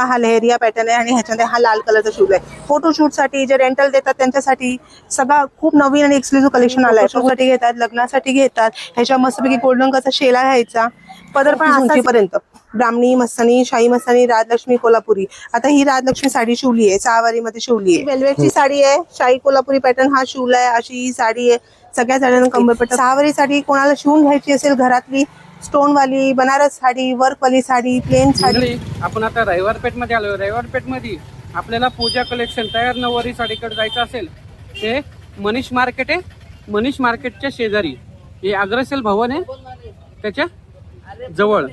पहा हा लेहरिया पॅटर्न आहे आणि ह्याच्यामध्ये हा लाल कलरचा शूज आहे. फोटोशूटसाठी जे रेंटल देतात त्यांच्यासाठी सगळा खूप नवीन आणि एक्सक्लुझिव्ह कलेक्शन आलाय. साठी घेतात लग्नासाठी घेतात. ह्याच्या मस्तपैकी गोल्डन कलरचा शेला घ्यायचा पदर पण उंचीपर्यंत ब्राह्मणी मस्तानी शाही मस्तानी राजलक्ष्मी कोल्हापुरी. आता ही राजलक्ष्मी साडी शिवली आहे सहावारी मध्ये शिवली आहे. वेल्वेटची साडी आहे शाही कोल्हापुरी पॅटर्न हा शिवलाय अशी ही साडी आहे. सगळ्या साड्यांना कंबरपट्टा. सहावारी साडी कोणाला शिवून घ्यायची असेल घरातली स्टोन वाली बनारस साडी वर्क वाली साडी प्लेन साडी. आपण आता रविवार पेठमध्ये आलो रविवार पेठमध्ये आपल्याला पूजा कलेक्शन तयार नऊवारी साडीकडे जायचं असेल ते मनीष मार्केट आहे. मनीष मार्केटच्या शेजारी. हे अग्रसेल भवन आहे. त्याच्याजवळ.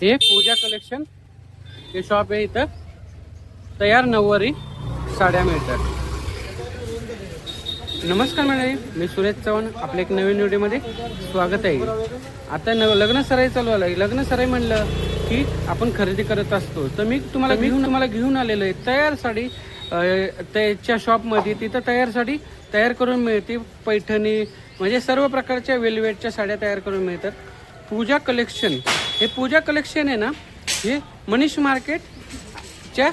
हे पूजा कलेक्शन हे शॉप आहे इथं. तयार नऊवारी साड्या मिळतात. नमस्कार मंडळी मी सुरेश चव्हाण आपल्या एक नवीन व्हिडिओमध्ये स्वागत आहे. आता न लग्न सराई चालू आलं लग्न सराई म्हणलं की आपण खरेदी करत असतो. तर मी तुम्हाला घेऊन तुम्हाला घेऊन आलेलो आहे. तयार साडी त्याच्या शॉपमध्ये तिथं तयार साडी तयार करून मिळते पैठणी. म्हणजे सर्व प्रकारच्या वेलवेटच्या साड्या तयार करून मिळतात. पूजा कलेक्शन हे पूजा कलेक्शन आहे ना हे मनीष मार्केटच्या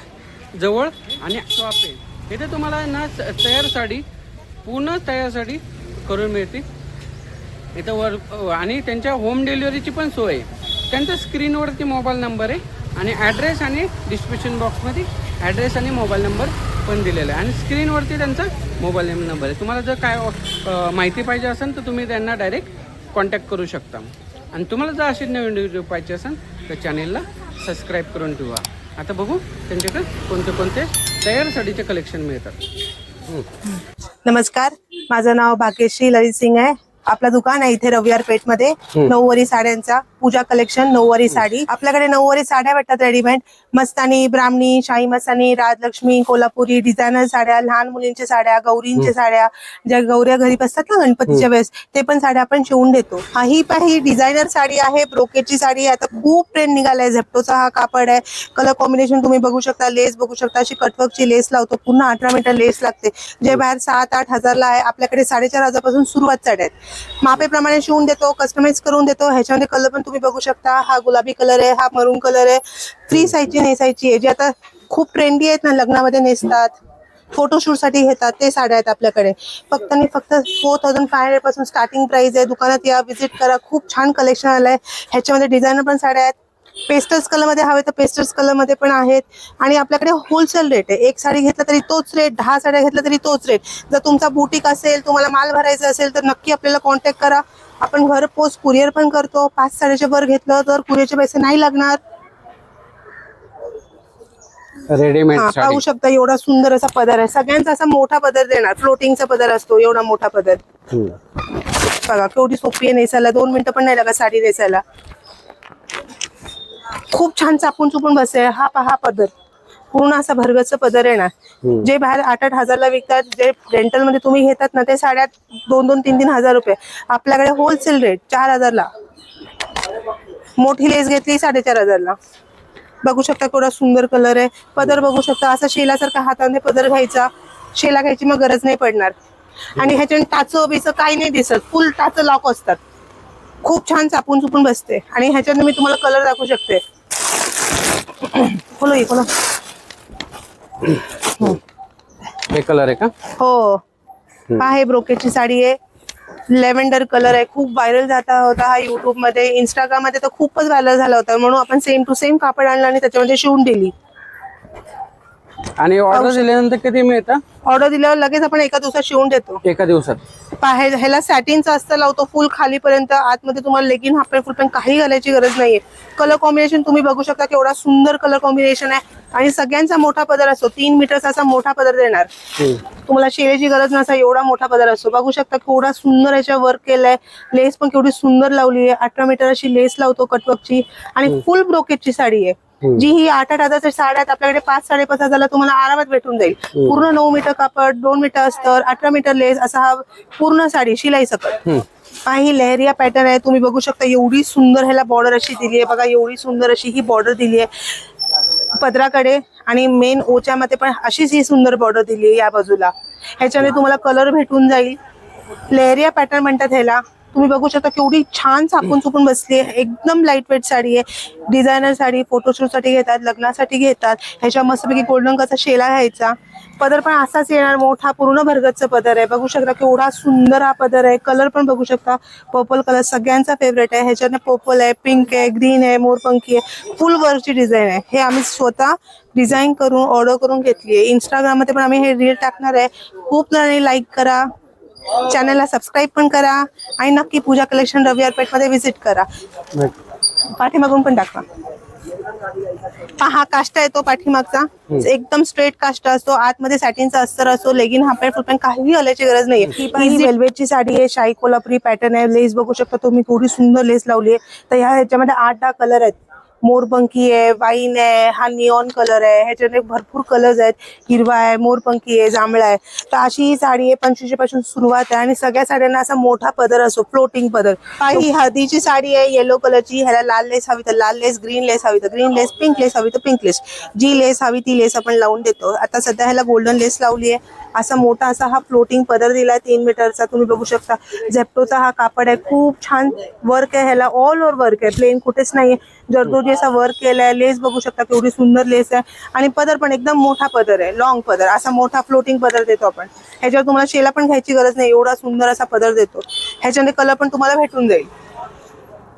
जवळ आणि शॉप आहे. इथे तुम्हाला ना तयार साडी पूर्ण तयार करून मिळते. इथं वर आणि त्यांच्या होम डिलिव्हरीची पण सोय आहे. त्यांचा स्क्रीनवरती मोबाईल नंबर आहे आणि ॲड्रेस आणि डिस्क्रिप्शन बॉक्समध्ये ॲड्रेस आणि मोबाईल नंबर पण दिलेला आहे. आणि स्क्रीनवरती त्यांचा मोबाईल नंबर आहे. तुम्हाला जर काय माहिती पाहिजे असेल तर तुम्ही त्यांना डायरेक्ट कॉन्टॅक्ट करू शकता. आणि तुम्हाला जर अशी नवीन व्हिडिओ पाहिजे असेल तर चॅनेलला सबस्क्राईब करून ठेवा. आता बघू त्यांच्याकडे कोणते कोणते तयारसाठीचे कलेक्शन मिळतात. नमस्कार माझं नाव भाग्यश्री ललित सिंग आहे. आपलं दुकान आहे इथे रविवार पेठमध्ये नऊवारी साड्यांचा. पूजा कलेक्शन नऊवारी साडी. आपल्याकडे नऊवारी साड्या भेटतात रेडीमेड मस्तानी ब्राह्मणी शाही मस्तानी राजलक्ष्मी कोल्हापुरी डिझायनर साड्या लहान मुलींच्या साड्या गौरींच्या साड्या ज्या गौऱ्या घरी बसतात ना गणपतीच्या वेळेस ते पण साड्या आपण शिवून देतो. हा ही ही डिझायनर साडी आहे ब्रोकेटची साडी आहे. आता खूप ट्रेंड निघालाय. झेप्टोचा हा कापड आहे. कलर कॉम्बिनेशन तुम्ही बघू शकता. लेस बघू शकता. अशी कटवर्कची लेस लावतो. पुन्हा अठरा मीटर लेस लागते. जे बाहेर सात आठ हजारला आहे. आपल्याकडे साडेचार हजारपासून सुरुवात साड्या आहेत. मापेप्रमाणे शिवून देतो कस्टमाइज करून देतो. ह्याच्यामध्ये कलर पण तुम्ही बघू शकता हा गुलाबी कलर आहे हा मरून कलर आहे. फ्री साईजची नेसायची आहे जी आता खूप ट्रेंडी आहेत ना लग्नामध्ये नेसतात. फोटोशूटसाठी घेतात ते साड्या आहेत आपल्याकडे. फक्त आणि फक्त फोर थाउजंड फाय हंड्रेडपासून स्टार्टिंग प्राइस आहे. दुकानात या व्हिजिट करा. खूप छान कलेक्शन आलंय. ह्याच्यामध्ये डिझायनर पण साड्या आहेत. पेस्टल्स कलरमध्ये हवे तर पेस्टल्स कलरमध्ये पण आहेत. आणि आपल्याकडे होलसेल रेट आहे. एक साडी घेतला तरी तोच रेट दहा साड्या घेतल्या तरी तोच रेट जर तुमचा बुटीक असेल तुम्हाला माल भरायचा असेल तर नक्की आपल्याला कॉन्टॅक्ट करा. आपण घर पोस्ट कुरिअर पण करतो. पाच साड्याच्या वर घेतलं तर कुरिअरचे पैसे नाही लागणार. रेडीमेड हा, पाहू शकता एवढा सुंदर असा पदर आहे. सगळ्यांचा असा मोठा पदर देणार. फ्लोटिंगचा पदर असतो एवढा मोठा पदर. बघा केवढी सोपी आहे नेसायला. दोन मिनिटं पण नाही लागत साडी नेसायला. खूप छान चापून चुपून बसे हा पहा पदर. पूर्ण असा भरगच पदर हम्म. जे बाहेर आठ आठ हजारला विकतात जे रेंटलमध्ये तुम्ही घेतात ना ते साड्या दोन दोन तीन तीन हजार रुपये. आपल्याकडे होलसेल रेट चार हजारला. मोठी लेस घेतली साडेचार हजारला. बघू शकता केवढा सुंदर कलर आहे. पदर बघू शकता. असा शेलासारखा हाताने पदर घ्यायचा. शेला घ्यायची मग गरज नाही पडणार. आणि ह्याच्याने टाचं बिचं काही नाही दिसत. फुल टाचं लॉक असतात. खूप छान चापून चुपून बसते. आणि ह्याच्यात मी तुम्हाला कलर दाखवू शकते. बोलो ये बोलो हे कलर आहे का? हो. आहे ब्रोकेटची साडी आहे. लेव्हेंडर कलर आहे. खूप व्हायरल जाता होता हा युट्यूबमध्ये. इंस्टाग्राममध्ये तर खूपच व्हायरल झाला होता. म्हणून आपण सेम टू सेम कापड आणलं आणि त्याच्यामध्ये शिवून दिली. आणि ऑर्डर दिल्यानंतर किती मिळतं? ऑर्डर दिल्यावर लगेच आपण एका दिवसात शिवून देतो. एका दिवसात. पाहे ह्याला सॅटिनचं असतं लावतो फुल खालीपर्यंत. आतमध्ये तुम्हाला leggings half pant full pant काही घालायची गरज नाहीये. कलर कॉम्बिनेशन तुम्ही बघू शकता केवढा सुंदर कलर कॉम्बिनेशन आहे. आणि सगळ्यांचा मोठा पदर असतो. तीन मीटरचा असा मोठा पदर देणार. तुम्हाला शेळेची गरज नसा एवढा मोठा पदर असतो. बघू शकता केवढा सुंदर याच्या वर्क केलंय. लेस पण केवढी सुंदर लावली आहे. अठरा मीटर अशी लेस लावतो कटवर्कची आणि फुल ब्रोकेटची साडी आहे. जी ही आठ आठ हजारच्या साड्या आहेत आपल्याकडे पाच साडेपाच हजारला तुम्हाला आरामात भेटून जाईल. पूर्ण नऊ मीटर कापड दोन मीटर अस्तर अठरा मीटर लेस असा हा पूर्ण साडी शिलाई सकट. हं. काही लेहरिया पॅटर्न आहे तुम्ही बघू शकता एवढी सुंदर ह्याला बॉर्डर अशी दिली आहे. बघा एवढी सुंदर अशी ही बॉर्डर दिली आहे. पदराकडे आणि मेन ओच्यामध्ये पण अशीच ही सुंदर बॉर्डर दिली आहे या बाजूला. ह्याच्याने तुम्हाला कलर भेटून जाईल. लेहरिया पॅटर्न म्हणतात ह्याला. तुम्ही बघू शकता केवढी छान चापून चुपून बसली आहे. एकदम लाइट वेट साडी आहे. डिझायनर साडी फोटोशूटसाठी घेतात लग्नासाठी घेतात. ह्याच्या मस्तपैकी गोल्डन कसा शेला घ्यायचा. पदर पण असाच येणार मोठा पूर्ण भरगतचा पदर आहे. बघू शकता केवढा सुंदर हा पदर आहे. कलर पण बघू शकता. पर्पल कलर सगळ्यांचा फेवरेट आहे. ह्याच्याने पर्पल आहे पिंक आहे ग्रीन आहे मोरपंखी आहे. फुल वर्कची डिझाईन आहे. हे आम्ही स्वतः डिझाईन करून ऑर्डर करून घेतली आहे. इंस्टाग्राममध्ये पण आम्ही हे रील टाकणार आहे. खूप जणांनी लाईक करा. चॅनलला सबस्क्राईब पण करा आणि नक्की पूजा कलेक्शन रविवार पेठमध्ये व्हिजिट करा. पाठीमागून पण दाखवा. हा हा काष्टा येतो पाठीमागचा. एकदम स्ट्रेट काष्टा असतो. आतमध्ये सॅटिनचा अस्तर असतो leggings half pant full pant काही घालायची गरज नाहीये. ही वेल्वेटची साडी आहे शाही कोल्हापुरी पॅटर्न आहे. लेस बघू शकता तुम्ही थोडी सुंदर लेस लावली आहे. तर ह्या ह्याच्यामध्ये आठ दहा कलर आहेत. मोरपंखी आहे वाईन आहे हा निऑन कलर आहे ह्याच्यामध्ये भरपूर कलर्स आहेत. हिरवा आहे मोरपंखी आहे जांभळा आहे. तर अशी ही साडी आहे पंचवीसशे पासून सुरुवात आहे. आणि सगळ्या साड्यांना असा मोठा पदर असतो फ्लोटिंग पदर. हा हळदीची साडी आहे येलो कलरची ह्याला लाल लेस हवी तर लाल लेस ग्रीन लेस हवी तर ग्रीन लेस पिंक लेस हवी तर पिंक लेस जी लेस हवी ती लेस आपण लावून देतो. आता सध्या ह्याला गोल्डन लेस लावली आहे. असा मोठा असा हा फ्लोटिंग पदर दिलाय तीन मीटरचा तुम्ही बघू शकता. झेप्टोचा हा कापड आहे. खूप छान वर्क आहे. ह्याला ऑल ओव्हर वर्क आहे. प्लेन कुठेच नाहीये. जरदोजी असा वर्क केलाय लेस बघू शकता केवढी सुंदर लेस आहे. आणि पदर पण एकदम मोठा पदर आहे लॉंग पदर. असा मोठा फ्लोटिंग पदर देतो आपण. ह्याच्यावर तुम्हाला शेला पण घ्यायची गरज नाही एवढा सुंदर असा पदर देतो. ह्याच्यामध्ये कलर पण तुम्हाला भेटून जाईल.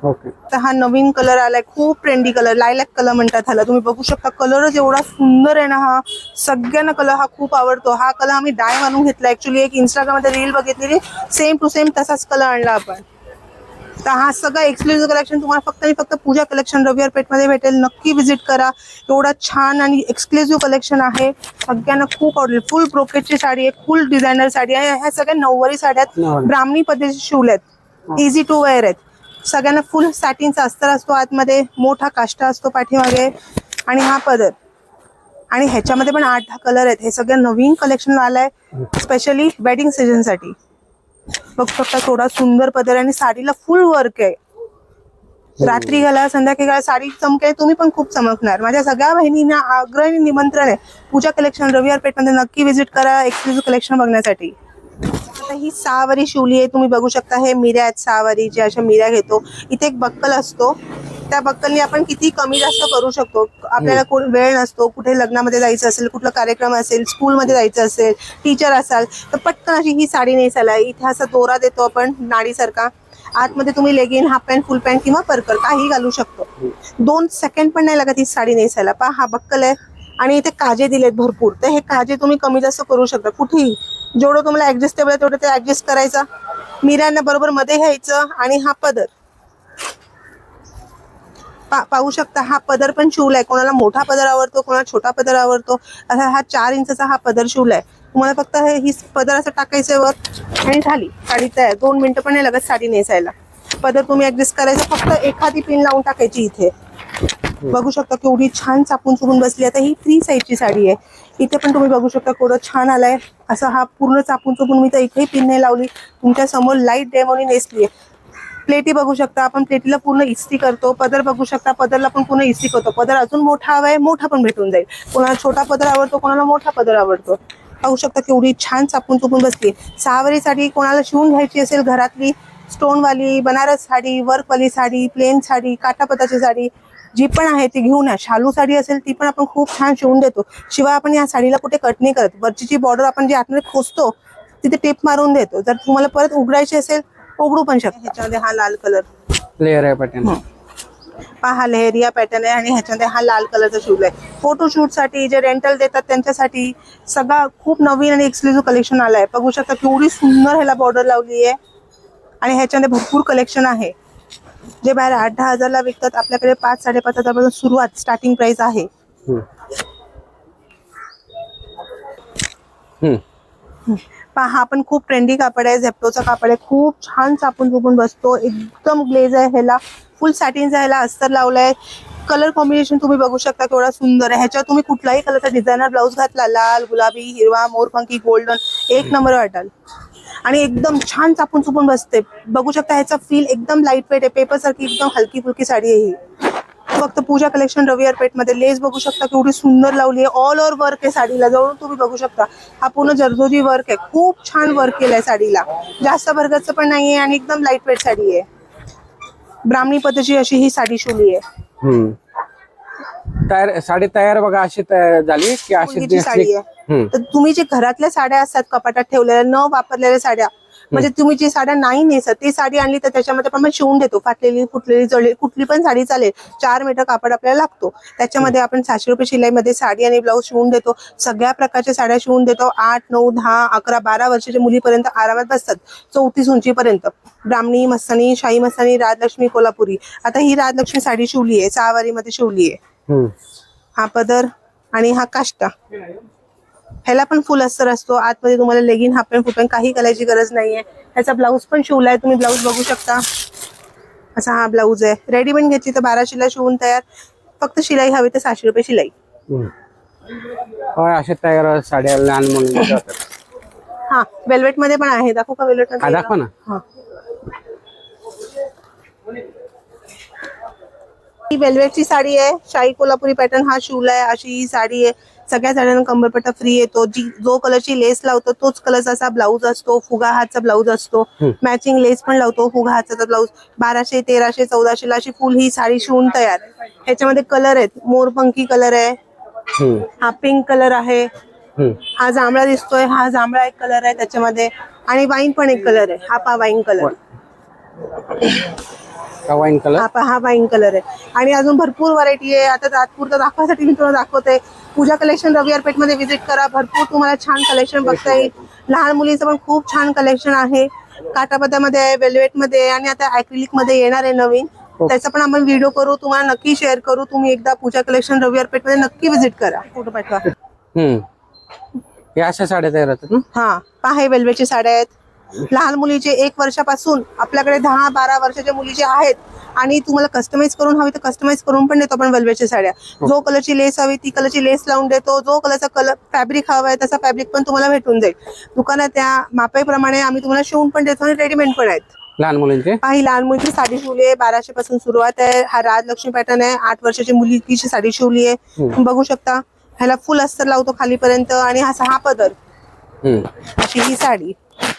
ओके. तर हा नवीन कलर आलाय खूप ट्रेंडी कलर लायलॅक कलर म्हणतात ह्याला. तुम्ही बघू शकता कलरच एवढा सुंदर आहे ना हा. सगळ्यांना कलर हा खूप आवडतो. हा कलर आम्ही डाय मानून घेतला. ऍक्च्युली एक इंस्टाग्राममध्ये रील बघितलेली सेम टू सेम तसाच कलर आणला आपण. तर हा सगळं एक्सक्लुझिव्ह कलेक्शन तुम्हाला फक्त आणि फक्त पूजा कलेक्शन रविवार पेठमध्ये भेटेल. नक्की विजिट करा. एवढा छान आणि एक्सक्लुझिव्ह कलेक्शन आहे. सगळ्यांना खूप आवडेल. फुल ब्रोकेटची साडी आहे फुल डिझायनर साडी आहे. ह्या सगळ्या नऊवारी साड्या आहेत. नऊवारी. ब्राह्मणी पद्धतीचे शिवल्यात इझी टू वेअर आहेत. सगळ्यांना फुल सॅटिनचा अस्तर असतो आतमध्ये. मोठा काष्टा असतो पाठीमागे. आणि हा पदर. आणि ह्याच्यामध्ये पण आठ दहा कलर आहेत. हे सगळं नवीन कलेक्शन आलंय. स्पेशली वेडिंग सीझनसाठी. बघू शकता थोडा सुंदर पदर आहे आणि साडीला फुल वर्क आहे. रात्री घाला संध्याकाळी घाला साडी चमके तुम्ही पण खूप चमकणार. माझ्या सगळ्या बहिणींना आग्रह निमंत्रण आहे. पूजा कलेक्शन रविवार पेठमध्ये नक्की विजिट करा एक्सक्लुझिव्ह कलेक्शन बघण्यासाठी. आता ही सहावारी शिवली आहे तुम्ही बघू शकता हे मिऱ्या आहेत सहावारी जे अशा मिऱ्या घेतो. इथे एक बक्कल असतो. त्या बक्कलनी आपण किती कमी जास्त करू शकतो? आपल्याला कोण वेळ नसतो कुठे लग्नामध्ये जायचं असेल कुठला कार्यक्रम असेल स्कूलमध्ये जायचं असेल टीचर असाल तर पटकन अशी ही साडी नेसायला इथे असा दोरा देतो आपण नाडीसारखा. आतमध्ये तुम्ही leggings half pant full pant किंवा परकर काही घालू शकतो. दोन सेकंड पण नाही लागत ही साडी नेसायला. पहा हा बक्कल आहे आणि इथे काजे दिलेत भरपूर. तर हे काजे तुम्ही कमी जास्त करू शकता. कुठेही. जेवढं तुम्हाला ऍडजस्टेबल आहे तेवढं ते ऍडजस्ट करायचं. मिऱ्यांना बरोबर मध्ये घ्यायचं आणि हा पदर. पा- पाहू शकता हा पदर पण शिवलाय. कोणाला मोठा पदर आवडतो कोणाला छोटा पदर आवडतो. असा हा चार इंचचा हा पदर शिवलाय. तुम्हाला फक्त हे ही पदर असं टाकायचं वर आणि झाली साडी तयार. दोन मिनिटं पण नाही लागत साडी नेसायला. पदर तुम्ही ऍडजस्ट करायचं. फक्त एखादी पिन लावून टाकायची इथे. बघू शकता केवढी छान चापून चुकून बसली. आता ही थ्री साईजची साडी आहे. इथे पण तुम्ही बघू शकता केवढं छान आलाय. असा हा पूर्ण चापून चुकून मी तर एकही पिन नाही लावली. तुमच्यासमोर लाइट डेमोनी नेसली आहे प्लेटी बघू शकता आपण प्लेटीला पूर्ण इस्त्री करतो पदर बघू शकता पदरला पण पूर्ण इस्त्री करतो. पदर अजून मोठा हवाय मोठा पण भेटून जाईल. कोणाला छोटा पदर आवडतो कोणाला मोठा पदर आवडतो. पाहू शकता केवढी छान चापून चुकून बसली सहावारी साडी कोणाला शिवून घ्यायची असेल घरातली स्टोनवाली बनारस साडी वर्कवाली साडी प्लेन साडी काटापताची साडी जी पण आहे ती घेऊन या. शालू साडी असेल ती पण आपण खूप छान शिवून देतो. शिवाय आपण या साडीला कुठे कट नाही करत. वरची जी बॉर्डर आपण जी आतमध्ये खोचतो तिथे टेप मारून देतो. जर तुम्हाला परत उघडायची असेल उघडू पण शकता. ह्याच्यामध्ये हा लाल कलर. लेअर आहे पॅटर्न पहा हा लेहरिया पॅटर्न आहे आणि ह्याच्यामध्ये हा लाल कलरचा शिवलाय फोटोशूटसाठी जे रेंटल देतात त्यांच्यासाठी सगळा खूप नवीन आणि एक्सक्लुझिव्ह कलेक्शन आलाय. बघू शकता केवढी सुंदर ह्याला बॉर्डर लावली आहे. आणि ह्याच्यामध्ये भरपूर कलेक्शन आहे. जे बाहेर आठ दहा हजारला विकतात आपल्याकडे पाच साडेपाच हजारपासून सुरुवात स्टार्टिंग प्राइस आहे. पहा हा पण खूप ट्रेंडी कापड आहे. झेप्टोचा कापड आहे. खूप छान चापून चुपून बसतो. एकदम ग्लेज आहे ह्याला. फुल सॅटिनचा ह्याला अस्तर लावलाय. कलर कॉम्बिनेशन तुम्ही बघू शकता केवढा सुंदर आहे. ह्याच्यावर तुम्ही कुठलाही कलरचा डिझायनर ब्लाऊज घातला लाल गुलाबी हिरवा मोरपंखी गोल्डन एक नंबर वाटाल. आणि एकदम छान चापून चुपून बसते. बघू शकता ह्याचा फील एकदम लाइट वेट आहे. पेपर सारखी एकदम हलकी फुलकी साडी आहे ही. फक्त पूजा कलेक्शन रविवार पेठमध्ये लेस बघू शकता केवढी सुंदर लावली आहे ऑल ओव्हर वर्क आहे साडीला. जवळून तुम्ही बघू शकता. हा पूर्ण जरदोजी वर्क आहे. खूप छान वर्क केलंय साडीला. जास्त भरगतचं पण नाहीये आणि एकदम लाइट वेट साडी आहे. ब्राह्मणी पद्धतीची अशी ही साडी शिवली आहे. तयार साडी तयार बघा अशी झाली की अशी साडी आहे. तर तुम्ही जे घरातल्या साड्या असतात कपाटात ठेवलेल्या न वापरलेल्या साड्या म्हणजे तुम्ही जी साड्या नाही नेसत ती साडी आणली तर त्याच्यामध्ये पण आपण शिवून देतो. फाटलेली फुटलेली जळली कुठली पण साडी चालेल. चार मीटर कापड आपल्याला लागतो. त्याच्यामध्ये आपण सातशे रुपये शिलाईमध्ये साडी आणि ब्लाऊज शिवून देतो. सगळ्या प्रकारच्या साड्या शिवून देतो. आठ नऊ दहा अकरा बारा वर्षाच्या मुलीपर्यंत आरामात बसतात. चौतीस उंचीपर्यंत. ब्राह्मणी मस्तानी शाही मस्तानी राजलक्ष्मी कोल्हापुरी. आता ही राजलक्ष्मी साडी शिवली आहे सहावारीमध्ये शिवली आहे. हा पदर आणि हा काष्टा. ह्याला पण फुल अस्तर असतो. आतमध्ये तुम्हाला लेगिन हाफ पॅन्ट फुल काही घालायची गरज नाहीये. ह्याचा ब्लाऊज पण शिवलाय. तुम्ही ब्लाऊज बघू शकता. असा हा ब्लाऊज आहे. रेडीमेड घेतली तर बाराशेला शिवून तयार. फक्त शिलाई हवी तर सहाशे रुपये शिलाई. अशा तयार साड्या लहान मुलं हा वेल्वेटमध्ये पण आहे. दाखवू का वेल्वेटमध्ये? दाखवा ना. हा वेल्वेटची साडी आहे. शाही कोल्हापुरी पॅटर्न हा शिवलाय अशी ही साडी आहे. सगळ्या साड्यांना कंबरपट्टा फ्री येतो जी जो कलरची लेस लावतो तोच कलरचा असा ब्लाऊज असतो. फुगा हातचा ब्लाऊज असतो. मॅचिंग लेस पण लावतो. फुगा हातचा ब्लाऊज बाराशे तेराशे चौदाशेला अशी फुल ही साडी शिवून तयार. ह्याच्यामध्ये कलर आहेत. मोरपंखी कलर आहे. हा पिंक कलर आहे. हा जांभळा दिसतोय. हा जांभळा एक कलर आहे त्याच्यामध्ये. आणि वाईन पण एक कलर आहे. हा पा वाईन कलर का वाईन कलर हा पहा हा वाईन कलर आहे. आणि अजून भरपूर व्हरायटी आहे. आता तात्पुरतं दाखवायसाठी मी तुम्हाला दाखवते. पूजा कलेक्शन रविवार पेठमध्ये व्हिजिट करा. भरपूर तुम्हाला छान कलेक्शन बघता येईल. लहान मुलीचं पण खूप छान कलेक्शन आहे. काटापदामध्ये आहे वेल्वेटमध्ये आहे आणि आता अॅक्रिलिकमध्ये येणार आहे नवीन. त्याचा पण आपण व्हिडिओ करू. तुम्हाला नक्की शेअर करू. तुम्ही एकदा पूजा कलेक्शन रविवार पेठमध्ये नक्की व्हिजिट करा. फोटो पाठवा. हम्म. हे अशा साड्या तयार होतात ना? हा. पहा हे वेल्वेटच्या साड्या आहेत. लहान मुलीचे एक वर्षापासून आपल्याकडे दहा बारा वर्षाच्या मुलीचे आहेत आणि तुम्हाला कस्टमाइज करून हवी तर कस्टमाइज करून पण देतो आपण वेल्वेटच्या साड्या. जो कलरची लेस हवी ती कलरची लेस लावून देतो. जो कलरचा कलर फॅब्रिक हवा आहे तसा फॅब्रिक पण तुम्हाला भेटून जाईल. दुकानात त्या मापाप्रमाणे आम्ही तुम्हाला शिवून पण देतो आणि रेडीमेड पण आहेत. लहान मुलींचे? काही लहान मुलीची साडी शिवली आहे. बाराशे पासून सुरुवात आहे. हा राजलक्ष्मी पॅटर्न आहे. आठ वर्षाची मुलीची साडी शिवली आहे. तुम्ही बघू शकता. ह्याला फुल अस्तर लावतो खालीपर्यंत आणि हा सहा पदर. अशी ही साडी.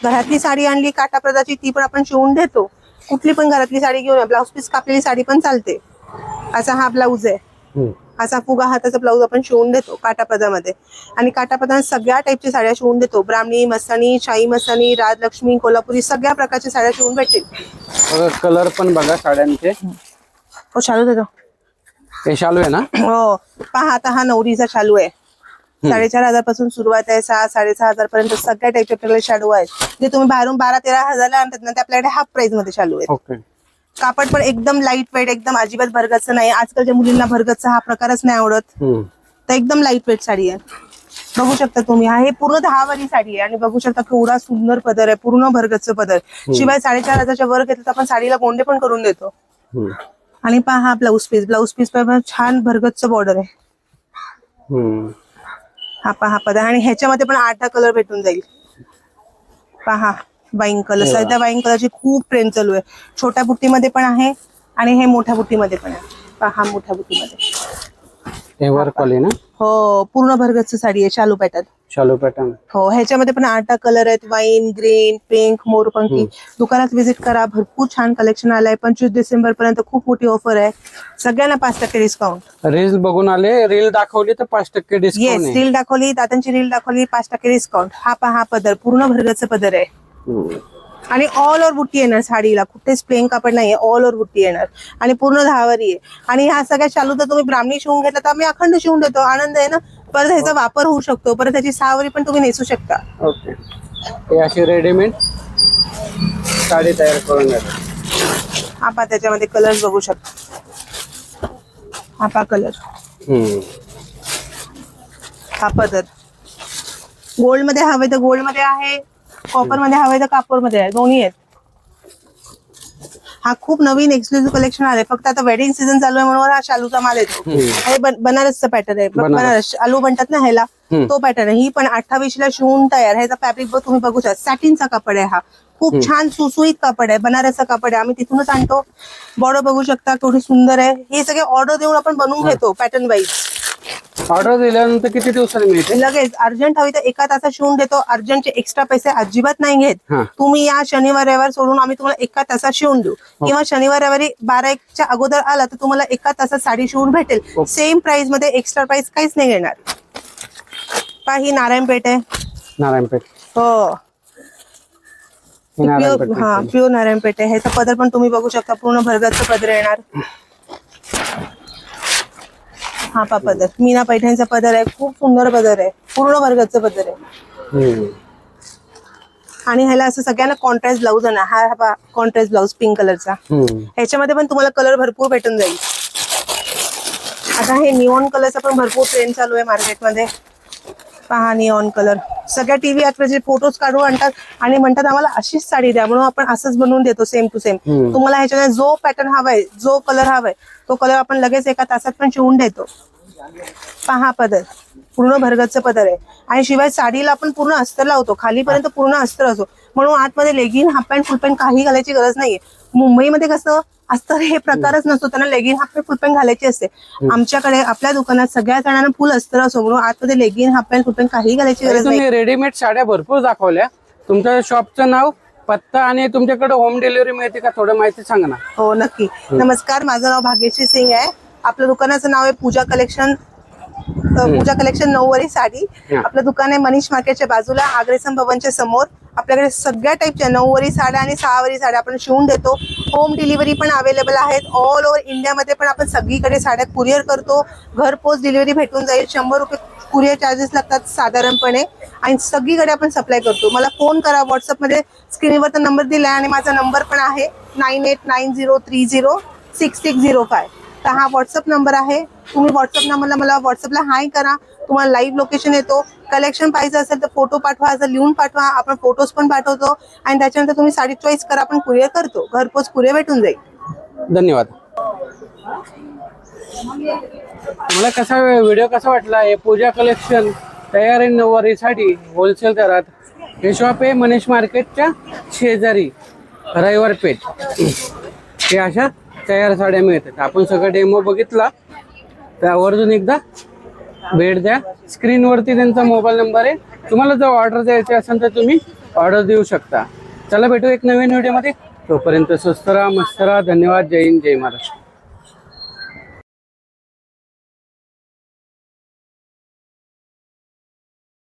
घरातली साडी आणली काटाप्रदाची ती पण आपण शिवून देतो. कुठली पण घरातली साडी घेऊन ब्लाऊज पीस कापलेली साडी पण चालते. असा हा ब्लाऊज आहे. असा फुगा हाताचा ब्लाऊज आपण शिवून देतो काटापदामध्ये आणि काटापदात सगळ्या टाईपच्या साड्या शिवून देतो. ब्राह्मणी मस्तानी शाही मस्तानी राजलक्ष्मी कोल्हापुरी सगळ्या प्रकारच्या साड्या शिवून भेटतील. कलर पण बघा साड्यांचे. हो चालू देतो. हे शालू आहे ना? हो पहा आता हा नवरीचा चालू आहे. साडेचार हजारपासून सुरुवात आहे सहा साडेसहा हजार पर्यंत सगळ्या टाईपचे आपल्याकडे शालू आहेत. जे तुम्ही बाहेरून बारा तेरा हजारला आणतात ना ते आपल्याकडे हाफ प्राइसमध्ये चालू आहेत. ओके कापड पण एकदम लाइट वेट एकदम अजिबात भरगतचं नाही. आजकालच्या मुलींना भरगतचा हा प्रकारच नाही आवडत. हम्म. तर एकदम लाइट वेट साडी आहे. बघू शकता तुम्ही हा हे पूर्ण दहा वारी साडी आहे. आणि बघू शकता केवढा सुंदर पदर आहे पूर्ण भरगतचं पदर. शिवाय साडेचार हजारच्या वर घेतलं तर आपण साडीला गोंडे पण करून देतो. हम्म. आणि पहा हा ब्लाऊज पीस ब्लाऊज पीस पण छान भरगतचं बॉर्डर आहे. हम्म. हा पहा पदर आणि ह्याच्यामध्ये पण आठ कलर भेटून जाईल. पहा वाईन कलर सध्या वाईन कलरची खूप ट्रेंड चालू आहे. छोट्या बुट्टीमध्ये पण आहे आणि हे मोठ्या बुट्टीमध्ये पण आहे. पहा मोठ्या बुट्टीमध्ये. हे हो पूर्ण भरगतचं साडी आहे शालू पॅटर्न शालू पॅटर्न हो ह्याच्यामध्ये पण आठ कलर आहेत वाईन ग्रीन पिंक मोरपंखी दुकानात व्हिजिट करा भरपूर छान कलेक्शन आलंय. पंचवीस डिसेंबर पर्यंत खूप मोठी ऑफर आहे. सगळ्यांना पाच टक्के डिस्काउंट रील बघून आले रील दाखवली तर पाच टक्के डिस्काउंट येस रील दाखवली दातांची रील दाखवली पाच टक्के डिस्काउंट हा पहा हा पदर पूर्ण भरगतचं पदर आहे. आणि ऑल ओव्हर बुट्टी येणार साडीला कुठेच प्लेन कापड नाहीये ऑल ओव्हर बुट्टी येणार. आणि पूर्ण दहावारी आहे. आणि ह्या सगळ्या चालू तर तुम्ही ब्राह्मणी शिवून घेतला तर आम्ही अखंड शिवून देतो. आनंद आहे ना? परत ह्याचा वापर होऊ शकतो. परत त्याची सहावारी पण तुम्ही नेसू शकता. ओके. हे अशी रेडीमेड साडी तयार करून आपण त्याच्यामध्ये कलर बघू शकता. हा पा कलर. हा पदर गोल्डमध्ये हवे तर गोल्डमध्ये आहे. कॉपरमध्ये हवे तर कापूरमध्ये आहे. दोन्ही आहेत. हा खूप नवीन एक्सक्लुझिव्ह कलेक्शन आले फक्त आता वेडिंग सीझन चालू आहे म्हणून हा शालूचा माल येतो. हे बन- बनारसचा पॅटर्न आहे. बनारस. आलू म्हणतात ना ह्याला. तो पॅटर्न आहे. ही पण अठ्ठावीस ला शिवून तयार ह्याचा फॅब्रिक तुम्ही बघू शकता. सॅटिनचा कापड आहे हा. खूप छान सुसुईत कापड आहे. बनारसचं कापड आहे. आम्ही तिथूनच आणतो. बॉर्डर बघू शकता केवढी सुंदर आहे. हे सगळे ऑर्डर देऊन आपण बनवून घेतो पॅटर्न वाईज ऑर्डर दिल्यानंतर किती दिवसांनी मिळते? लगेच अर्जंट हवी तर एका तासात शिवून देतो. अर्जंटचे एक्स्ट्रा पैसे अजिबात नाही घेत. हा. तुम्ही या शनिवार रविवार सोडून आम्ही तुम्हाला एका तासात शिवून देऊ. किंवा शनिवार रविवारी बारा एकच्या अगोदर आला तर तुम्हाला एका तासात साडी शिवून भेटेल. सेम प्राइसमध्ये एक्स्ट्रा प्राइस काहीच नाही घेणार. पहा ही नारायणपेठ आहे. नारायणपेठ. हो. हे नारायणपेठ हा प्युअर नारायणपेठ आहे. ह्याचा पदर पण तुम्ही बघू शकता. पूर्ण भरगतचं पदर येणार. हा पा पदर. मीना पैठणचा पदर आहे. खूप सुंदर पदर आहे. पूर्ण भरगतचं पदर आहे. आणि ह्याला असं सगळ्यांना कॉन्ट्रास्ट ब्लाऊज आहे ना हा हा कॉन्ट्रास्ट ब्लाऊज पिंक कलरचा. ह्याच्यामध्ये पण तुम्हाला कलर भरपूर भेटून जाईल. आता हे निऑन कलरचा पण भरपूर ट्रेंड चालू आहे मार्केटमध्ये पहा निऑन कलर सगळ्या टीव्ही ऍक्टरचे फोटोज काढून आणतात आणि म्हणतात आम्हाला अशीच साडी द्या म्हणून आपण असंच बनवून देतो सेम टू सेम. तुम्हाला ह्याच्यामध्ये जो पॅटर्न हवाय जो कलर हवाय तो कलर आपण लगेच एका तासात पण शिवून देतो. पहा पदर. पूर्ण भरगतचं पदर आहे. आणि शिवाय साडीला आपण पूर्ण अस्तर लावतो. खालीपर्यंत पूर्ण अस्तर असतो म्हणून आतमध्ये leggings half pant full pant काही घालायची गरज नाहीये. मुंबईमध्ये कसं अस्तर हे प्रकारच नसतो. त्यांना leggings half pant full pant घालायची असते. आमच्याकडे आपल्या दुकानात सगळ्या जणांना फुल अस्तर असो म्हणून आतमध्ये leggings half pant full pant काही घालायची गरज नाही. तुम्ही रेडीमेड साड्या भरपूर दाखवल्या. तुमच्या शॉपचं नाव पत्ता आणि तुमच्याकडे होम डिलिव्हरी मिळते का थोडं माहिती सांगा ना. हो नक्की. नमस्कार माझं नाव भाग्यश्री सिंग आहे. आपल्या दुकानाचं नाव आहे पूजा कलेक्शन अ, पूजा कलेक्शन नऊवारी साडी. आपलं दुकान आहे मनीष मार्केटच्या बाजूला आग्रेसम भवनच्या समोर. आपल्याकडे सगळ्या टाईपच्या नऊवारी साड्या आणि सहावारी साड्या आपण शिवून देतो. होम डिलिव्हरी पण अवेलेबल आहेत. ऑल ओव्हर इंडियामध्ये पण आपण सगळीकडे साड्या कुरिअर करतो. घरपोच डिलिव्हरी भेटून जाईल. शंभर रुपये कुरिअर चार्जेस लागतात साधारणपणे. आणि सगळीकडे आपण सप्लाय करतो. मला फोन करा व्हॉट्सअपमध्ये स्क्रीनवर तर नंबर दिला आहे आणि माझा नंबर पण आहे. Nine eight nine zero three zero six six zero five तर हा व्हॉट्सअप नंबर आहे. तुम्ही व्हॉट्सअप नंबरला मला व्हॉट्सअपला हाय करा. तुम्हाला लाईव्ह लोकेशन येतो. कलेक्शन पाहिजे असेल तर फोटो पाठवा असं लिहून पाठवा. आपण फोटोज पण पाठवतो. आणि त्याच्यानंतर तुम्ही साडी चॉईस करा आपण कुरिअर करतो. घरपोच कुरिअर भेटून जाईल. धन्यवाद. मला कसा व्हिडिओ कसा वाटला? हे पूजा कलेक्शन तयार आहे नऊवारी होलसेल दरात. हे शॉप आहे मनीष मार्केटच्या शेजारी. रविवार पेठ हे अशा तयार साड्या मिळतात. आपण सगळं डेमो बघितला. तर आवर्जून एकदा भेट द्या. स्क्रीनवरती त्यांचा मोबाईल नंबर आहे. तुम्हाला जर ऑर्डर द्यायची असेल तर तुम्ही ऑर्डर देऊ शकता. चला भेटू एक नवीन व्हिडिओमध्ये तोपर्यंत स्वस्त राहा मस्त राहा. धन्यवाद. जय हिंद जय महाराष्ट्र.